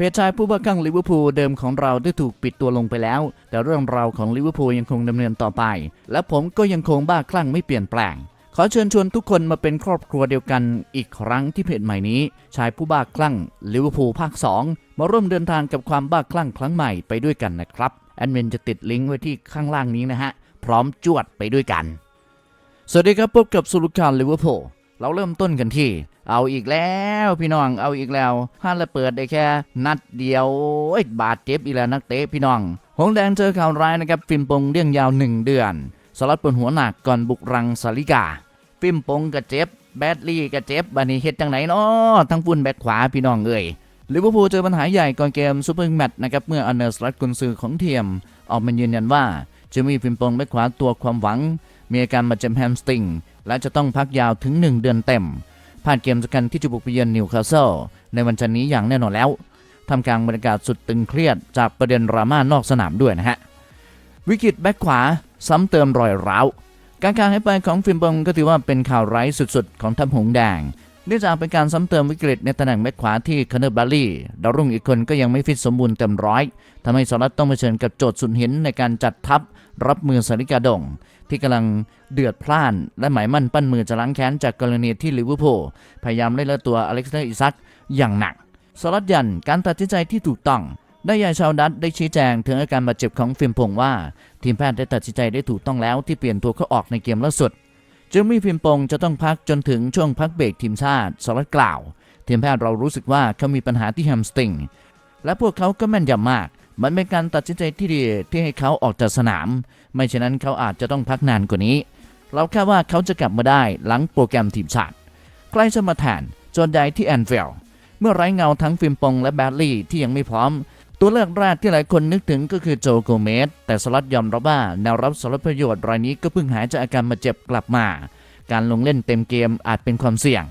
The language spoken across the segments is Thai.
เพจชายผู้บ้าคลั่งลิเวอร์พูลเดิมของเราได้ถูกปิดตัวลงไปแล้ว แต่เรื่องราวของลิเวอร์พูลยังคงดำเนินต่อไป และผมก็ยังคงบ้าคลั่งไม่เปลี่ยนแปลง ขอเชิญชวนทุกคนมาเป็นครอบครัวเดียวกันอีกครั้งที่เพจใหม่นี้ ชายผู้บ้าคลั่งลิเวอร์พูลภาค 2 มาร่วมเดินทางกับความบ้าคลั่งครั้งใหม่ไปด้วยกันนะครับแอดมินจะติดลิงก์ไว้ที่ข้างล่างนี้นะฮะพร้อมจวดไปด้วยกัน สวัสดีครับพบกับสุลุการลิเวอร์พูลเราเริ่มต้นกันที่ เอาอีกแล้วพี่น้องเอาอีกแล้วห้าละเปิดได้แค่ นัดเดียวโอ้ยบาดเจ็บอีกแล้วนักเตะพี่น้อง หงแดงเจอข่าวร้ายนะครับฟิมปงเรื่องยาวหนึ่งเดือน สลัดปวดหัวหนักก่อนบุกรังสาลิกา ฟิมปงก็เจ็บแบดลี่ก็เจ็บบันนี้เฮ็ดจังไหนเนาะทั้งฟุ่นแบกขวาพี่น้องเอ้ยลิเวอร์พูลเจอปัญหาใหญ่ก่อนเกมซูเปอร์แมตช์นะครับเมื่ออันเนอร์สลัดกุนซือของเทียม ออกมายืนยันว่าจะมีฟิมปงแบกขวาตัวความหวังมีอาการบาดเจ็บแฮมสตริงและจะต้องพักยาวถึง 1 เดือนเต็ม ผ่านเกมสำคัญที่จะบุกไปเยือนนิวคาสเซิลในวันจันทร์นี้อย่างแน่นอนแล้วทำกลางบรรยากาศสุดตึงเครียดจากประเด็นดราม่านอกสนามด้วยนะฮะ วิกฤตแบ็คขวาซ้ำเติมรอยร้าว การการหายไปของฟิล์มบงก็ถือว่าเป็นข่าวร้ายสุดๆ ของทัพหงแดง นื่องจากเป็นการซ้ำเติมวิกฤตในตำแหน่งแบ็คขวาที่คาเนอร์บาลี่ดาวรุ่งอีกคนก็ยังไม่ฟิตสมบูรณ์เต็มร้อยทำให้สลัดต้องเผชิญกับโจทย์สุดหินในการจัดทัพรับมือสาริกาดง ที่กำลังเดือดพล่าน และหมายมั่นปั้นมือจะล้างแค้นจากกรณีที่ลิเวอร์พูลพยายามเล่นละตัวอเล็กซานเดอร์อิซักอย่างหนักสลัดยันการตัดสินใจที่ถูกต้องได้ยายชาวดัตได้ชี้แจงถึงอาการบาดเจ็บของฟิล์มพงว่า ทีมแพทย์ได้ตัดสินใจได้ถูกต้องแล้วที่เปลี่ยนตัวเขาออกในเกมล่าสุด จึงมีฟิมปงจะต้องพักจนถึงช่วงพักเบรกทีมชาติสลัดกล่าวทีมแพทย์เรารู้สึกว่าเขามีปัญหาที่แฮมสติงและพวกเขาก็แม่นยำมาก มันเป็นการตัดสินใจที่ดีที่ให้เขาออกจากสนาม ไม่เช่นนั้นเขาอาจจะต้องพักนานกว่านี้ เราคาดว่าเขาจะกลับมาได้หลังโปรแกรมทีมชาติใครจะมาแทนจนใดที่แอนฟิลด์เมื่อไร้เงาทั้งฟิมปงและแบดลี่ที่ยังไม่พร้อม ตัวเลือกแรกที่หลายคนนึกถึงก็คือโจโกเมสแต่สลัดยอมรับว่าแนวรับสารประโยชน์รายนี้ก็เพิ่งหายจากอาการบาดเจ็บกลับมา การลงเล่นเต็มเกมอาจเป็นความเสี่ยง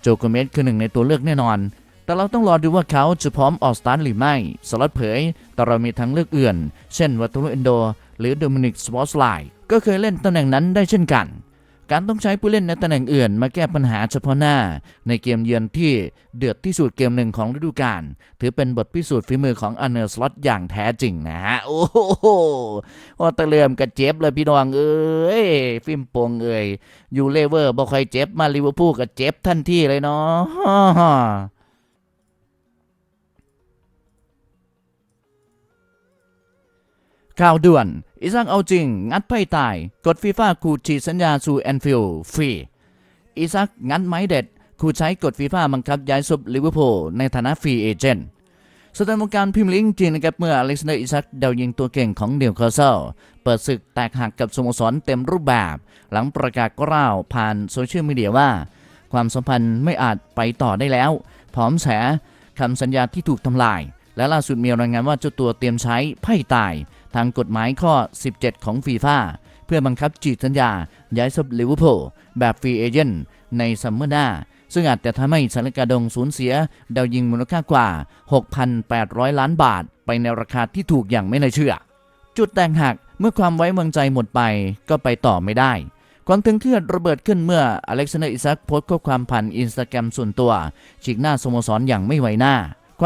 โจโกเมสคือหนึ่งในตัวเลือกแน่นอน แต่เราต้องรอดูว่าเขาจะพร้อมออกสตาร์ทหรือไม่ สลัดเผย แต่เรามีทั้งเลือกอื่น เช่นวัตตุเอนโด หรือโดมินิกสปอร์ตไลน์ก็เคยเล่นตำแหน่งนั้นได้เช่นกัน การต้องใช้ผู้เล่นในตำแหน่งอื่นมาแก้ปัญหาเฉพาะหน้า ในเกมเยือนที่เดือดที่สุดเกมหนึ่งของฤดูกาลถือเป็นบทพิสูจน์ฝีมือของอันเนอร์สล็อตอย่างแท้จริงนะฮะ โอ้โหตะเลือมกระเจ็บเลยพี่น้องเอ้ย ฟิมโปงเอ้ยอยู่เลเวอร์บ่ค่อยเจ็บมาลิเวอร์พูลก็เจ็บทันทีเลยเนาะข่าวด่วน อิซักเอาจริง งัดไพ่ตาย กดฟีฟ่าคูฉีดสัญญาสู่แอนฟิลด์ฟรีอิซักงัดไม้เด็ดคูใช้กดฟีฟ่าบังคับย้ายซุปลิเวอร์พูลในฐานะฟรีเอเจนต์สถานการณ์พิมพ์ลิงจริงนะครับเมื่ออเล็กซานเดอร์อิซักดาวยิงตัวเก่งของเดียวคาเซลเปิดศึกแตกหักกับสโมสรเต็มรูปแบบ หลังประกาศกล้าวผ่านโซเชียลมีเดียว่า ความสัมพันธ์ไม่อาจไปต่อได้แล้ว พร้อมแฉคำสัญญาที่ถูกทำลาย และล่าสุดมีรายงานว่าเจ้าตัวเตรียมใช้ไพ่ตาย ทางกฎหมายข้อ 17 ของฟีฟ่าเพื่อบังคับจีดสัญญา ย้ายซับลิเวอร์พูลแบบฟรีเอเจนต์ในซัมเมอร์หน้า ซึ่งอาจจะทำให้สารกาดงสูญเสีย ดาวยิงมูลค่ากว่า 6,800 ล้านบาท ไปในราคาที่ถูกอย่างไม่น่าเชื่อ จุดแตกหักเมื่อความไว้วางใจหมดไปก็ไปต่อไม่ได้ความตึงเครียดระเบิดขึ้นเมื่ออเล็กซานเดอร์อิซักโพสต์ข้อความผ่านอินสตาแกรมส่วนตัวฉีกหน้าสโมสรอย่างไม่ไหวหน้า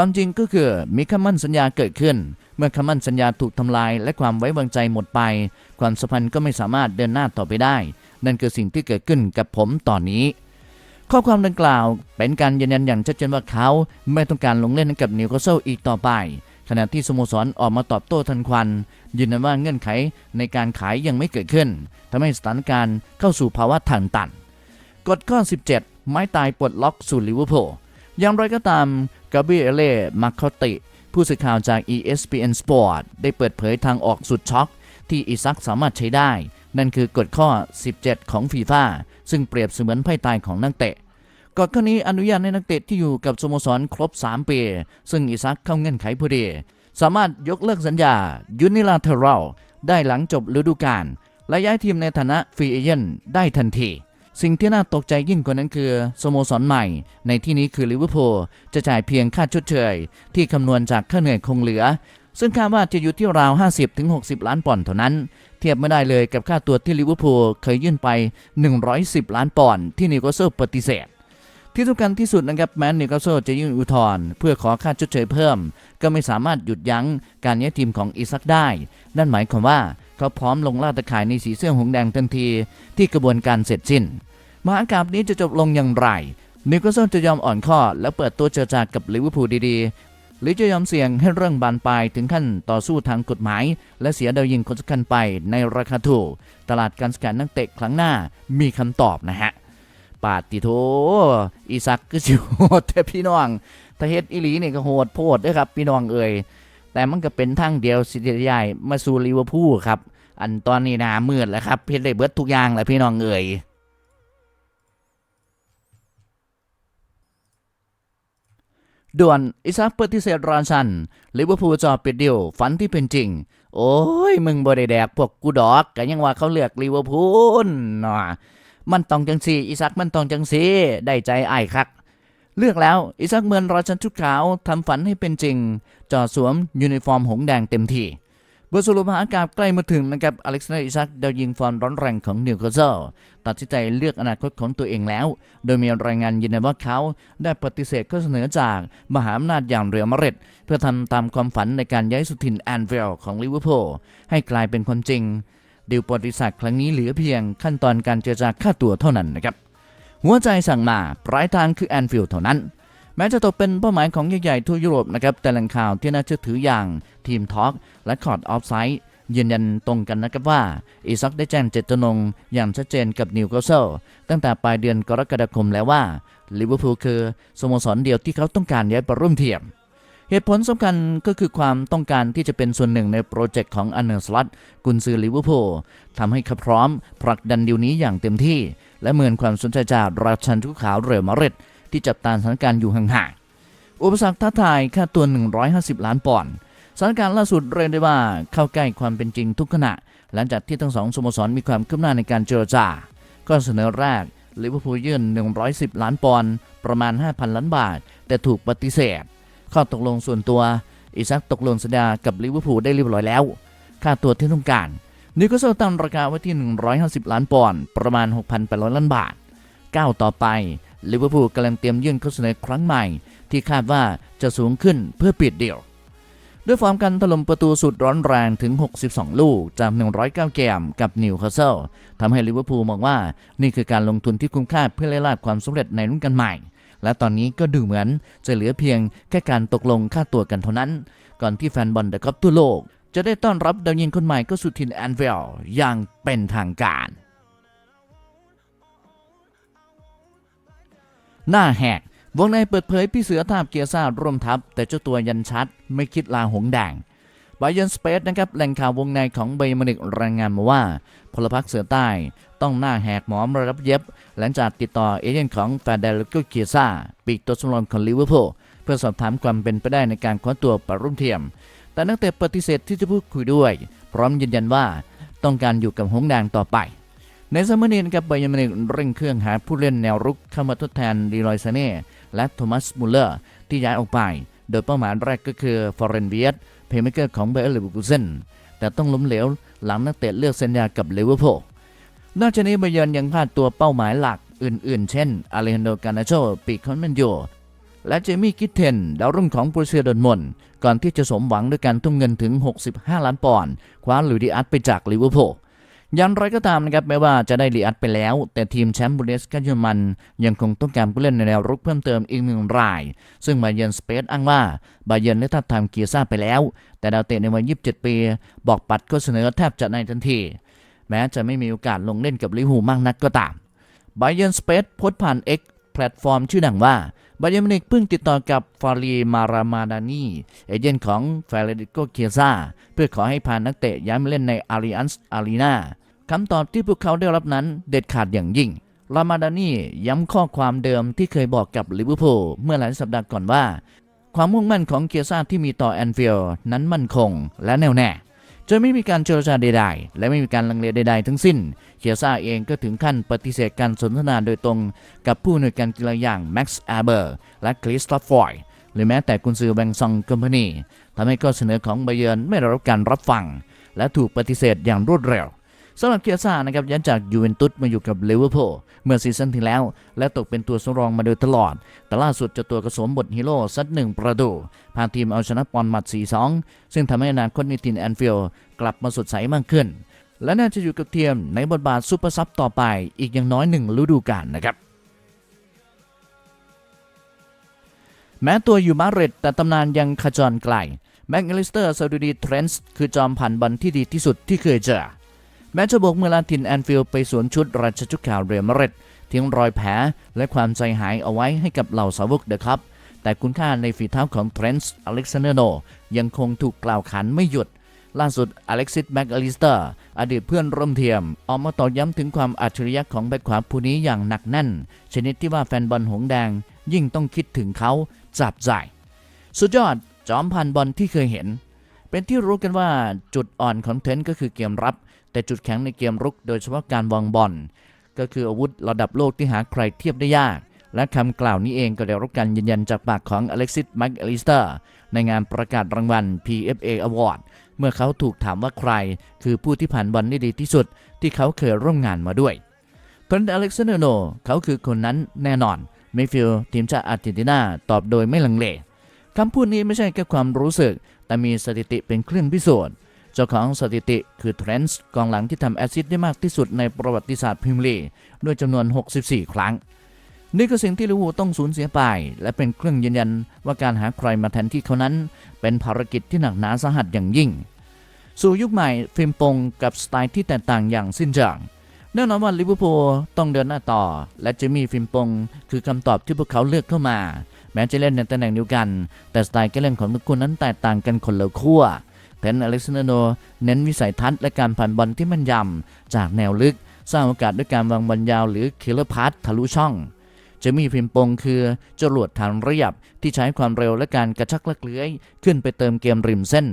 ความจริงก็คือมีคำมั่นสัญญาเกิดขึ้น เมื่อคำมั่นสัญญาถูกทำลายและความไว้วางใจหมดไป ความสัมพันธ์ก็ไม่สามารถเดินหน้าต่อไปได้ นั่นคือสิ่งที่เกิดขึ้นกับผมตอนนี้ ข้อความดังกล่าวเป็นการยืนยันอย่างชัดเจนว่าเขาไม่ต้องการลงเล่นกับนิวคาสเซิลอีกต่อไปขณะที่สโมสรออกมาตอบโต้ทันควัน ยืนยันว่าเงื่อนไขในการขายยังไม่เกิดขึ้นทำให้สถานการณ์เข้าสู่ภาวะทางตัน กฎข้อ 17 ไม้ตายปลดล็อกสู่ลิเวอร์พูล อย่างไรก็ตามกาเบรียเล่มาคอติ ผู้สื่อข่าวจาก ESPN Sport ได้เปิดเผยทางออกสุดช็อก ที่อิซักสามารถใช้ได้ นั่นคือกฎข้อ 17 ของฟีฟ่าซึ่งเปรียบเสมือนไพ่ตายของนักเตะกฎข้อนี้อนุญาตให้นักเตะที่อยู่กับสโมสรครบ 3 ปี ซึ่งอิซักเข้าเงื่อนไขพอดี สามารถยกเลิกสัญญา Unilateral ได้หลังจบฤดูกาลและย้ายทีมในฐานะฟรีเอเจนต์ได้ทันที สิ่งที่น่าตกใจยิ่งกว่านั้นคือสโมสรใหม่ ในที่นี้คือลิเวอร์พูลจะจ่ายเพียงค่าชดเชย ที่คำนวณจากค่าเหนื่อยคงเหลือ ซึ่งคาดว่าจะอยู่ที่ราว 50-60 ล้านปอนด์เท่านั้น เทียบไม่ได้เลยกับค่าตัวที่ลิเวอร์พูลเคยยื่นไป 110 ล้านปอนด์ที่นิวคาสเซิลปฏิเสธที่สำคัญที่สุดนะครับแม้นิวคาสเซิลจะยื่นอุทธรณ์เพื่อขอค่าชดเชยเพิ่ม ก็ไม่สามารถหยุดยั้งการย้ายทีมของอิซักได้ นั่นหมายความว่าเขาพร้อมลงล่าตะข่ายในสีเสื้อหงแดงทันทีที่กระบวนการเสร็จสิ้น มหากาบนี้จะจบลงอย่างไรนิวคาสเซิลจะยอมอ่อนข้อ และเปิดตัวเจรจากับลิเวอร์พูลดีๆ หรือจะยอมเสี่ยงให้เรื่องบานปลายถึงขั้นต่อสู้ทางกฎหมาย และเสียดาวยิงคนสำคัญไปในราคาถูก ตลาดการสกัดนักเตะครั้งหน้ามีคำตอบนะฮะปาติโทอีซักก็สิโหดแต่พี่น้องถ้าเฮ็ดอีหลีนี่ก็โหดโพดด้อครับพี่น้องเอ่ยแต่มันก็เป็นทางเดียวสิจะย้ายมาสู่ลิเวอร์พูลครับ อันตอนนี้นามืดแล้วครับเฮ็ดได้เบิดทุกอย่างแหละพี่น้องเอ่ย ด่วนอิซักปฏิเสธรอนชันลิเวอร์พูลจอปิดดิวฝันที่เป็นจริง โอ้ย มึงบ่ได้แดกพวกกูดอกก็ยังว่าเขาเลือกลิเวอร์พูลเนาะมันต้องจังสีอิซักมันต้องจังสีได้ใจไอ้คัก เลือกแล้วอิซักเหมือนรอชันชุดขาวทำฝันให้เป็นจริงจอดสวมยูนิฟอร์มหงส์แดงเต็มที่ บทสรุปมหากาบใกล้มาถึงนะครับอเล็กซานเดอร์อิซักดาวยิงฟอร์มร้อนแรงของนิวคาสเซิลตัดสินใจเลือกอนาคตของตัวเองแล้ว โดยมีรายงานยืนยันว่าเขาได้ปฏิเสธข้อเสนอจากมหาอำนาจอย่างเรียลมาดริดเพื่อทำตามความฝันในการย้ายสุทินแอนเวลของลิเวอร์พูลให้กลายเป็นคนจริงดิวประวัติศาสตร์ครั้งนี้เหลือเพียงขั้นตอนการเจรจาค่าตัวเท่านั้นนะครับหัวใจสั่งมาปลายทางคือแอนฟิลด์เท่านั้น แม้จะตกเป็นเป้าหมายของใหญ่ๆทั่วยุโรปนะครับแต่แหล่งข่าวที่น่าเชื่อถืออย่างทีมทอล์กและคอร์ดออฟไซด์ยืนยันตรงกันนะครับว่า อีซักได้แจ้งเจตจำนงอย่างชัดเจนกับนิวคาสเซิลตั้งแต่ปลายเดือนกรกฎาคมแล้วว่าลิเวอร์พูลคือสโมสรเดียวที่เขาต้องการย้ายไปร่วมทีมเหตุผลสำคัญก็คือความต้องการที่จะเป็นส่วนหนึ่งในโปรเจกต์ของอันเนอร์สลัตกุนซือลิเวอร์พูลทำให้เขาพร้อมผลักดันดีลนี้อย่างเต็มที่ และเหมือนความสนใจจากราชันทุกขาวเรอัลมาดริด ที่จับตาสถานการณ์อยู่ห่างๆ อุปสรรคท้าทายค่าตัว 150 ล้านปอนด์สถานการณ์ล่าสุดเรียกได้ว่าเข้าใกล้ความเป็นจริงทุกขณะ หลังจากที่ทั้งสองสโมสรมีความคืบหน้าในการเจรจา ก็เสนอแรกลิเวอร์พูลยื่น 110 ล้านปอนด์ประมาณ 5,000 ล้านบาท แต่ถูกปฏิเสธ ข้อตกลงส่วนตัว อิซักตกลงสัญญากับลิเวอร์พูลได้เรียบร้อยแล้ว ค่าตัวที่ต้องการนิวคาสเซิลตั้งราคาไว้ที่ 150 ล้านปอนด์ประมาณ 6,800 ล้านบาทก้าวต่อไป ลิเวอร์พูลกำลังเตรียมยื่นข้อเสนอครั้งใหม่ ที่คาดว่าจะสูงขึ้นเพื่อปิดเดียว ด้วยฟอร์มการถล่มประตูสุดร้อนแรงถึง 62 ลูกจาก 109 เกมกับนิวคาสเซิลทำให้ลิเวอร์พูลมองว่านี่คือการลงทุนที่คุ้มค่าเพื่อไล่ล่าความสำเร็จในรุ่นกันใหม่ และตอนนี้ก็ดูเหมือนจะเหลือเพียงแค่การตกลงค่าตัวกันเท่านั้น ก่อนที่แฟนบอลเดอะคัพทั่วโลกจะได้ต้อนรับดาวยิงคนใหม่ก็สุทินแอนเวลอย่างเป็นทางการ หน้าแหกวงในเปิดเผยพี่เสือทาบเกียร์ซ่าร่วมทัพ แต่เจ้าตัวยันชัด ไม่คิดลาหงแดงบายันสเปซนะครับแหล่งข่าววงในของเบย์มอนิกรายงานมาว่า พลพรรคเสือใต้ต้องหน้าแหกหมอมรับเย็บ หลังจากติดต่อเอเจนต์ของแฟนเดลกเกียซ่าปีกตัวสำรองของลิเวอร์พูลเพื่อสอบถามความเป็นไปได้ในการคว้าตัวปร่วมทียม แต่นักเตะปฏิเสธที่จะพูดคุยด้วย พร้อมยืนยันว่าต้องการอยู่กับหงแดงต่อไป ในสมัยนี้นะครับไบยอร์มินิกเร่งเครื่องหาผู้เล่นแนวรุกเข้ามาทดแทนดีลอยซาเน่และโทมัสมูเลอร์ที่ย้ายออกไป โดยเป้าหมายแรกก็คือฟอร์เรนเวียตเพย์เมเกอร์ของเบอร์เลเวอร์คูเซนแต่ต้องล้มเหลวหลังนักเตะเลือกสัญญากับลิเวอร์พูลนอกจากนี้ไบยอร์นยังพลาดตัวเป้าหมายหลักอื่นๆ เช่นอาเลฮันโดกานาโชปีคอนเมนโยและเจมี่กิทเทนดาวรุ่งของโปรเซียดอนมอนก่อนที่จะสมหวังด้วยการทุ่มเงินถึง 65 ล้านปอนด์คว้าลุยดิอัสไปจากลิเวอร์พูล อย่างไรก็ตามนะครับแม้ว่าจะได้ลีอัสไปแล้ว แต่ทีมแชมป์บูเดสกาเยอรมัน ยังคงต้องการผู้เล่นในแนวรุกเพิ่มเติมอีกหนึ่งราย ซึ่งบาเยนสเปซอ้างว่าบาเยนได้ทับทามเกียซ่าไปแล้ว แต่ดาวเตะในวัย 27 ปี บอกปัดก็เสนอแทบจะในทันที แม้จะไม่มีโอกาสลงเล่นกับลิเวอร์พูลมากนักก็ตามบาเยนสเปซโพสต์ผ่าน X แพลตฟอร์มชื่อดังว่าบาเยนมินิกเพิ่งติดต่อกับฟารีมารามาดานีเอเจนต์ของเฟเรดิโกเคียซาเพื่อขอให้พานักเตะย้ายมาเล่นในอาริอันส์อารีนา คำตอบที่พวกเขาได้รับนั้นเด็ดขาดอย่างยิ่งลามาดานี่ย้ำข้อความเดิมที่เคยบอกกับลิเวอร์พูลเมื่อหลายสัปดาห์ก่อนว่า ความมุ่งมั่นของเกียร์ซ่าที่มีต่อแอนฟิลด์นั้นมั่นคงและแน่วแน่จะไม่มีการเจรจาใดๆ และไม่มีการลังเลใดๆ ทั้งสิ้น เคียซ่าเองก็ถึงขั้นปฏิเสธการสนทนาโดยตรงกับผู้อำนวยการกีฬาอย่างแม็กซ์อาเบอร์และคริสตอฟฟอยหรือแม้แต่กุนซือแบงซองคอมพานีทำให้ข้อเสนอของไบเยิร์นไม่ได้รับการรับฟัง และถูกปฏิเสธอย่างรวดเร็ว สำหรับเคียร์ซานะครับย้ายจากยูเวนตุสมาอยู่กับลิเวอร์พูลเมื่อซีซั่นที่แล้ว และตกเป็นตัวสำรองมาโดยตลอด แต่ล่าสุดเจะตัวกระสมบทฮีโร่ซัดหนึ่งประตูพาทีมเอาชนะปอนมัด 4-2 ซึ่งทำให้อนาคตในทีมแอนฟิลด์กลับมาสดใสมากขึ้น และน่าจะอยู่กับทีมในบทบาทซูเปอร์ซับต่อไปอีกอย่างน้อยหนึ่งฤดูกาลนะครับแม้ตัวอยู่มาดริดแต่ตำนานยังขจรไกลแม็กอลิสเตอร์ซาดูดีเทรนส์คือจอมผ่านบอลที่ดีที่สุดที่เคยเจอ แม้จะบกเมื่อลาทินแอนฟิลด์ไปสวนชุดราชชุดขาวเรอัลมาริดทิ้งรอยแผลและความใจหายเอาไว้ให้กับเหล่าสาวกเดอะครับ แต่คุณค่าในฝีเท้าของเทรนส์อเล็กซานเดอร์โนยังคงถูกกล่าวขานไม่หยุด ล่าสุดอเล็กซิสแม็กอลิสเตอร์อดีตเพื่อนร่วมทีมออกมาต่อย้ำถึงความอัจฉริยะของแบ็คขวาผู้นี้อย่างหนักแน่น ชนิดที่ว่าแฟนบอลหงแดง ยิ่งต้องคิดถึงเขาจับใจสุดยอดจอมพันบอลที่เคยเห็น เป็นที่รู้กันว่าจุดอ่อนของเทรนต์ก็คือเกมรับ แต่จุดแข็งในเกมรุกโดยเฉพาะการวางบอลก็คืออาวุธระดับโลกที่หาใครเทียบได้ยาก และคำกล่าวนี้เองก็ได้รับการยืนยันจากปากของอเล็กซิสแม็กอลิสเตอร์ในงานประกาศรางวัล PFA Award เมื่อเขาถูกถามว่าใคร คือผู้ที่ผ่านบอลได้ดีที่สุด ที่เขาเคยร่วมงานมาด้วยเทรนอเล็กซานเดอร์โนเขาคือคนนั้นแน่นอนเมฟิลทีมชาติอาร์เจนตินาตอบโดยไม่ลังเลคำพูดนี้ไม่ใช่แค่ความรู้สึก แต่มีสถิติเป็นเครื่องพิสูจน์ จ้าของสถิติคือเทรนส์กองหลังที่ทำแอสซิสต์ได้มากที่สุดในประวัติศาสตร์พรีเมียร์ลีกด้วยจำนวน 64 ครั้ง นี่คือสิ่งที่ลิเวอร์พูลต้องสูญเสียไป และเป็นเครื่องยืนยันว่าการหาใครมาแทนที่เขานั้น เป็นภารกิจที่หนักหนาสาหัสอย่างยิ่ง สู่ยุคใหม่ฟิล์มปงกับสไตล์ที่แตกต่างอย่างสิ้นเชิงแน่นอนว่าลิเวอร์พูลต้องเดินหน้าต่อ และเจมี่ฟิล์มปงคือคำตอบที่พวกเขาเลือกเข้ามา แม้จะเล่นในตำแหน่งเดียวกัน แต่สไตล์การเล่นของทุกคนนั้นแตกต่างกันคนละขั้ว แทนอเล็กซานโนเน้นวิสัยทัศน์และการผ่านบอลที่มันยำจากแนวลึก สร้างโอกาสด้วยการวางบอลยาวหรือคิลเลอร์พาสทะลุช่องจะมีฟิล์ปงคือจรวดทางระยับที่ใช้ความเร็วและการกระชักลักเลื้อย ขึ้นไปเติมเกมริมเส้น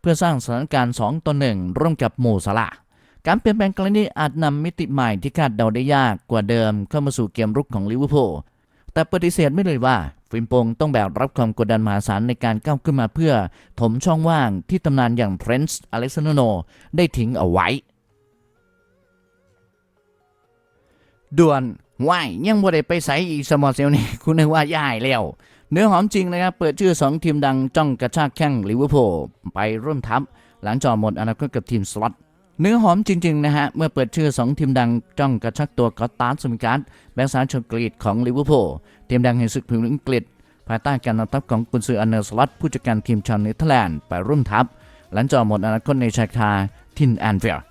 เพื่อสร้างสถานการณ์ 2 ต่อ 1 ร่วมกับโมซาลาการเปลี่ยนแปลงครั้งนี้อาจนำมิติใหม่ที่คาดเดาได้ยากกว่าเดิมเข้ามาสู่เกมรุกของลิเวอร์พูลแต่ปฏิเสธไม่เลยว่า ฟิล์มปงต้องแบกรับความกดดันมหาศาลในการก้าวขึ้นมาเพื่อ ถมช่องว่างที่ตำนานอย่างเทรนส์อเล็กซานโนได้ทิ้งเอาไว้ ด่วนว่ายยังบ่ได้ไปใส่อีกสมอเซลนี่คุณนึกว่าย่ายแล้ว เนื้อหอมจริงนะครับ เปิดชื่อ 2 ทีมดังจ้องกระชากแข้งลิเวอร์พูลไปร่วมทัพหลังจอหมดอนาคตกับทีมสล็อต เนื้อหอมจริง ๆ นะฮะ เมื่อเปิดชื่อ 2 ทีมดังจ้องกระชักตัวกอตตาร์สมิการ์ดแบ็กซ้ายชนกรีดของลิเวอร์พูลทีมดังแห่งศึกพรีเมียร์ลีกอังกฤษ ภายใต้การนำทัพของกุนซืออันเนอร์สล็อตผู้จัดการทีมชาวเนเธอร์แลนด์ไปร่วมทัพ หลังจอหมดอนาคตในชายคาทินแอนฟิลด์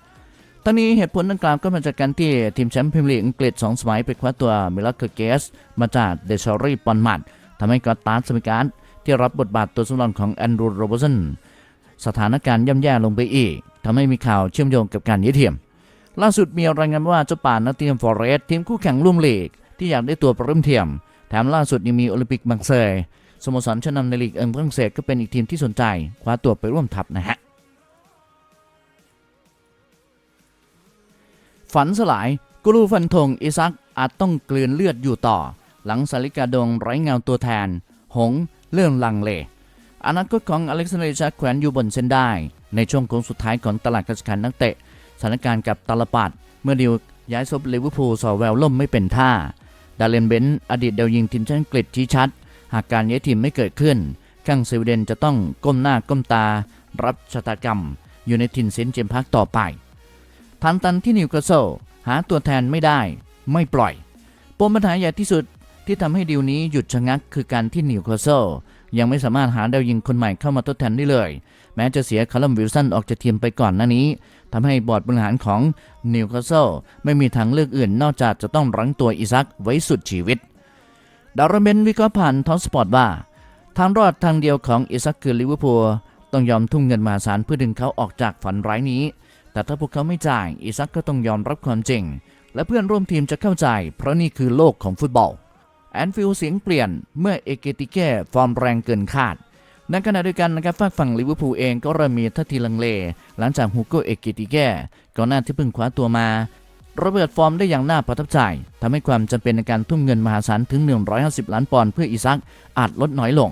ตอนนี้เหตุผลดังกล่าวก็มาจากการที่ทีมแชมป์พรีเมียร์ลีกอังกฤษ2สมัยไปคว้าตัวมิลเลอร์เกสมาจากเดชอรี่ปอนมัดทำให้กอตตาร์สมิการ์ดที่รับบทบาทตัวสำรองของแอนดรูว์โรเบอร์สันสถานการณ์ย่ำแย่ลงไปอีก ทำให้มีข่าวเชื่อมโยงกับการยืดเทียม ล่าสุดมีรายงานว่าเจ้าป่านักเตียมฟอเรสทีมคู่แข่งร่วมลีก ที่อยากได้ตัวปร่วมเทียม แถมล่าสุดยังมีโอลิมปิกบังเซยสโมสรชั้นนำในลีกเอิงฝรั่งเศสก็เป็นอีกทีมที่สนใจคว้าตัวไปร่วมทัพนะฮะฝันสลายกูรูฟันธงอิซักอาจต้องกลืนเลือดอยู่ต่อ หลังสาริกาดงไร้เงาตัวแทน หงเรื่องลังเลอนาคตของอเล็กซานเดรชักแขวนอยู่บนเส้นได้ ในช่วงโค้งสุดท้ายของตลาดการจัดการนักเตะสถานการณ์กับตาลปัดเมื่อดิวย้ายซบลิเวอร์พูลสอแววล่มไม่เป็นท่า ดาเลนเบนซ์อดีตเดาวยิงทีมชาติอังกฤษชี้ชัด หากการย้ายทีมไม่เกิดขึ้นข้างสวีเดนจะต้องก้มหน้าก้มตา รับชะตากรรม อยู่ในถิ่นเซนเจมส์พาร์คต่อไปทันตันที่นิวคาสเซิลหาตัวแทนไม่ได้ไม่ปล่อยปมปัญหาใหญ่ที่สุดที่ทำให้ดีลนี้หยุดชะงักคือการที่นิวคาสเซิลยังไม่สามารถหาดาวยิงคนใหม่เข้ามาทดแทนได้เลย แม้จะเสียคาร์ลัมวิลสันออกจากทีมไปก่อนหน้านี้ทำให้บอร์ดบริหารของนิวคาสเซิลไม่มีทางเลือกอื่นนอกจากจะต้องรั้งตัวอิซักไว้สุดชีวิต ดารเมนวิเคราะห์ผ่านทอสปอร์ตว่า ทางรอดทางเดียวของอิซักคือลิเวอร์พูลต้องยอมทุ่มเงินมหาศาลเพื่อดึงเขาออกจากฝันร้ายนี้ แต่ถ้าพวกเขาไม่จ่ายอิซักก็ต้องยอมรับความจริง และเพื่อนร่วมทีมจะเข้าใจ เพราะนี่คือโลกของฟุตบอลแอนฟิลเสียงเปลี่ยนเมื่อเอเกติเก้ฟอร์มแรงเกินคาด ในขณะเดียวกันนะครับฝากฝั่งลิเวอร์พูลเองก็เริ่มมีท่าทีลังเล หลังจากฮูโกเอกิติแกก่อนหน้าที่เพิ่งคว้าตัวมาระเบิดฟอร์มได้อย่างน่าประทับใจทำให้ความจำเป็นในการทุ่มเงินมหาศาลถึง 150 ล้านปอนด์เพื่ออิซักอาจลดน้อยลง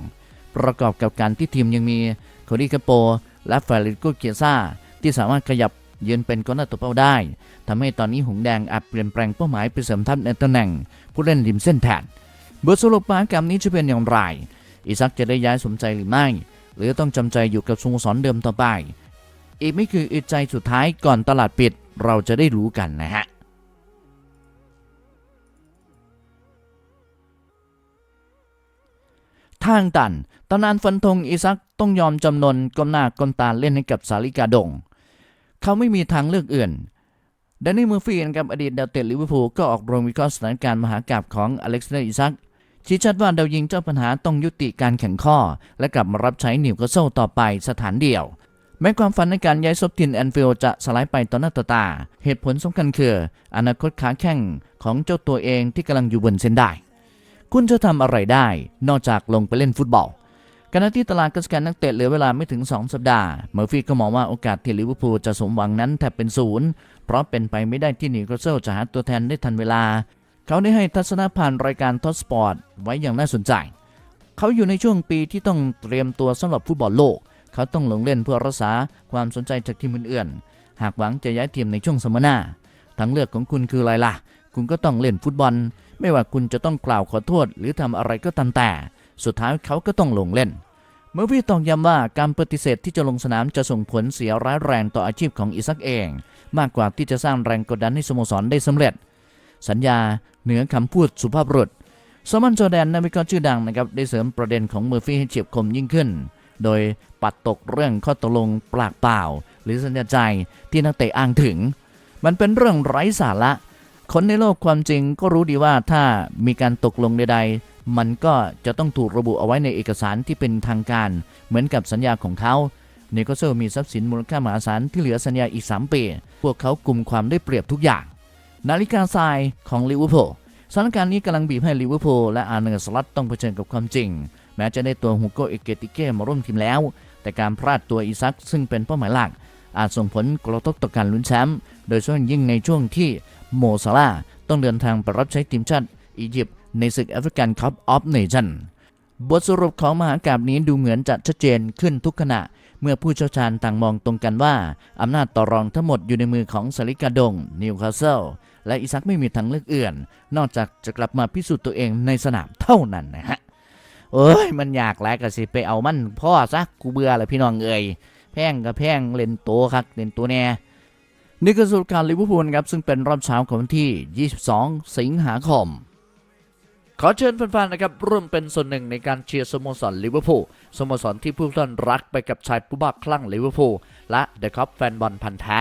ประกอบกับการที่ทีมยังมีโคดีคาโป และฟาริโกเกียซ่าที่สามารถขยับยืนเป็นกองหน้าตัวเป้าได้ทำให้ตอนนี้หงแดงอาจเปลี่ยนแปลงเป้าหมายไปเสริมทัพในตำแหน่ง ผู้เล่นริมเส้นแทนบทสรุปมหากรรมนี้จะเป็นอย่างไร อิซักจะได้ย้ายสมใจหรือไม่ หรือต้องจำใจอยู่กับสโมสรเดิมต่อไป อีกไม่คืออึดใจสุดท้ายก่อนตลาดปิดเราจะได้รู้กันนะฮะทางตันตำนานฟันธงอิซักต้องยอมจำนนก้มหน้าก้มตาเล่นให้กับสาลิกาดง เขาไม่มีทางเลือกอื่นแดนนี่มูฟี่นะครับอดีตดาวเตะลิเวอร์พูลก็ออกโรงวิเคราะห์สถานการณ์มหากาบของอเล็กซานเดอร์อิซัก ชี้ชัดว่าดาวยิงเจ้าปัญหาต้องยุติการแข่งข้อ และกลับมารับใช้นิวคาสเซิลต่อไปสถานเดียว แม้ความฝันในการย้ายซบทินแอนฟิลจะสลายไปต่อหน้าต่อตา เหตุผลสำคัญคือ อนาคตขาแข้งของเจ้าตัวเองที่กำลังอยู่บนเส้นได้ คุณจะทำอะไรได้ นอกจากลงไปเล่นฟุตบอลขณะที่ตลาดกสการนักเตะเหลือเวลาไม่ถึง 2 สัปดาห์ เมอร์ฟี่ก็มองว่าโอกาสที่ลิเวอร์พูลจะสมหวังนั้นแทบเป็นศูนย์ เพราะเป็นไปไม่ได้ที่นิวคาสเซิลจะหาตัวแทนได้ทันเวลา เขาได้ให้ทัศนะผ่านรายการทอสสปอร์ตไว้อย่างน่าสนใจ เขาอยู่ในช่วงปีที่ต้องเตรียมตัวสำหรับฟุตบอลโลก เขาต้องลงเล่นเพื่อรักษาความสนใจจากทีมอื่นๆ หากหวังจะย้ายทีมในช่วงสัมมนาทางเลือกของคุณคืออะไรล่ะ คุณก็ต้องเล่นฟุตบอล ไม่ว่าคุณจะต้องกล่าวขอโทษ หรือทำอะไรก็ตามแต่ สุดท้ายเขาก็ต้องลงเล่น เมื่อพี่ตองย้ำว่าการปฏิเสธที่จะลงสนามจะส่งผลเสียร้ายแรงต่ออาชีพของอิซักเอง มากกว่าที่จะสร้างแรงกดดันให้สโมสรได้สำเร็จ สัญญา เหนือคำพูดสุภาพบุรุษซอมันจอแดนนักวิเคราะห์ชื่อดังนะครับได้เสริมประเด็นของเมอร์ฟี่ให้เฉียบคมยิ่งขึ้น โดยปัดตกเรื่องข้อตกลงปากเปล่า หรือสัญญาใจที่นักเตะอ้างถึง มันเป็นเรื่องไร้สาระ คนในโลกความจริงก็รู้ดีว่าถ้ามีการตกลงใด ๆ มันก็จะต้องถูกระบุเอาไว้ในเอกสารที่เป็นทางการ เหมือนกับสัญญาของเขาเนโคเซลมีทรัพย์สินมูลค่ามหาศาลที่เหลือสัญญาอีก 3 ปี พวกเขากลุ่มความได้เปรียบทุกอย่าง นาฬิกาทรายของลิเวอร์พูลสถานการณ์นี้กำลังบีบให้ลิเวอร์พูลและอาร์เนอร์สลัตต้องเผชิญกับความจริง แม้จะได้ตัวฮูโกเอเกติเก้มาร่วมทีมแล้ว แต่การพลาดตัวอิซักซึ่งเป็นเป้าหมายหลัก อาจส่งผลกระทบต่อการลุ้นแชมป์โดยเฉพาะยิ่งในช่วงที่โมซาลาต้องเดินทางไปรับใช้ทีมชาติอียิปต์ในศึกแอฟริกันคัพออฟเนชั่นบทสรุปของมหากาบนี้ดูเหมือนจะชัดเจนขึ้นทุกขณะ เมื่อผู้เชี่ยวชาญต่างมองตรงกันว่า อำนาจต่อรองทั้งหมดอยู่ในมือของสาลิกาดงนิวคาสเซิล และอิซักไม่มีทางเลือกอื่น นอกจากจะกลับมาพิสูจน์ตัวเองในสนามเท่านั้นนะฮะเอ้ยมันอยากแล้วก็สิไปเอามันพ่อซะกูเบื่อแล้วพี่น้องเอ่ยแพงก็แพงเล่นโตครับเล่นตัวแน่นี่คือสรุปการลิเวอร์พูลครับ ซึ่งเป็นรอบเช้าของวันที่ 22 สิงหาคม ขอเชิญแฟนๆนะครับร่วมเป็นส่วนหนึ่งในการเชียร์สโมสรลิเวอร์พูลสโมสรที่ผู้ท่านรักไปกับชายผู้บ้าคลั่งลิเวอร์พูลและเดอะคัพแฟนบอลพันธ์แท้